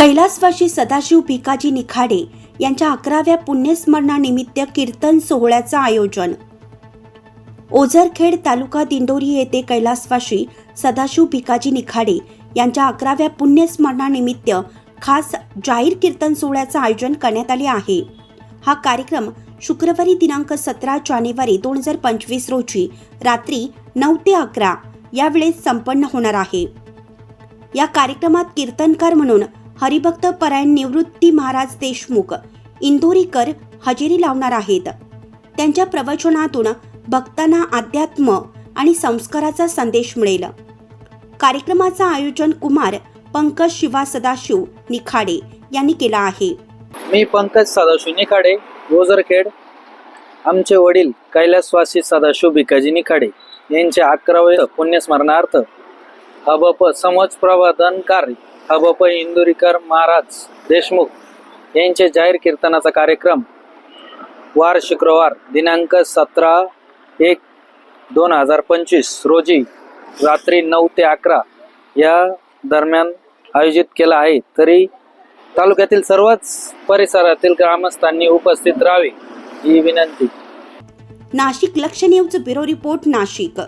कैलासवाशी सदाशिव भिकाजी निखाडे यांच्या अकराव्या पुण्यस्मरणानिमित्त कीर्तन सोहळ्याचं आयोजन. ओझरखेड तालुका दिंडोरी येथे कैलासवाशी सदाशिव भिकाजी निखाडे यांच्या अकराव्या पुण्यस्मरणानिमित्त खास जाहीर कीर्तन सोहळ्याचं आयोजन करण्यात आले आहे. हा कार्यक्रम शुक्रवारी दिनांक सतरा जानेवारी दोन हजार पंचवीस रोजी रात्री नऊ ते अकरा या वेळेस संपन्न होणार आहे. या कार्यक्रमात कीर्तनकार म्हणून हरिभक्त परायण निवृत्ती महाराज देशमुख इंदोरीकर हजेरी लावणार आहेत. त्यांच्या प्रवचनातून भक्तांना अध्यात्म आणि संस्काराचा संदेश मिळेल. कार्यक्रमाचं आयोजन कुमार पंकज शिवा सदाशिव निखाडे यांनी केला आहे. मी पंकज सदाशिव निखाडे गोजरखेड. आमचे वडील कैलासवासी सदाशिव भिकाजी निखाडे यांचे अकरावे पुण्यस्मरणार्थ हबप समज प्रबोधनकार अबपय इंदुरीकर महाराज देशमुख यांचे जाहीर कीर्तनाचा कार्यक्रम वार शुक्रवार दिनांक सतरा एक दोन हजार पंचवीस रोजी रात्री नऊ ते अकरा या दरम्यान आयोजित केला आहे. तरी तालुक्यातील सर्वच परिसरातील ग्रामस्थांनी उपस्थित राहावे ही विनंती. नाशिक लक्ष न्यूज ब्युरो रिपोर्ट नाशिक.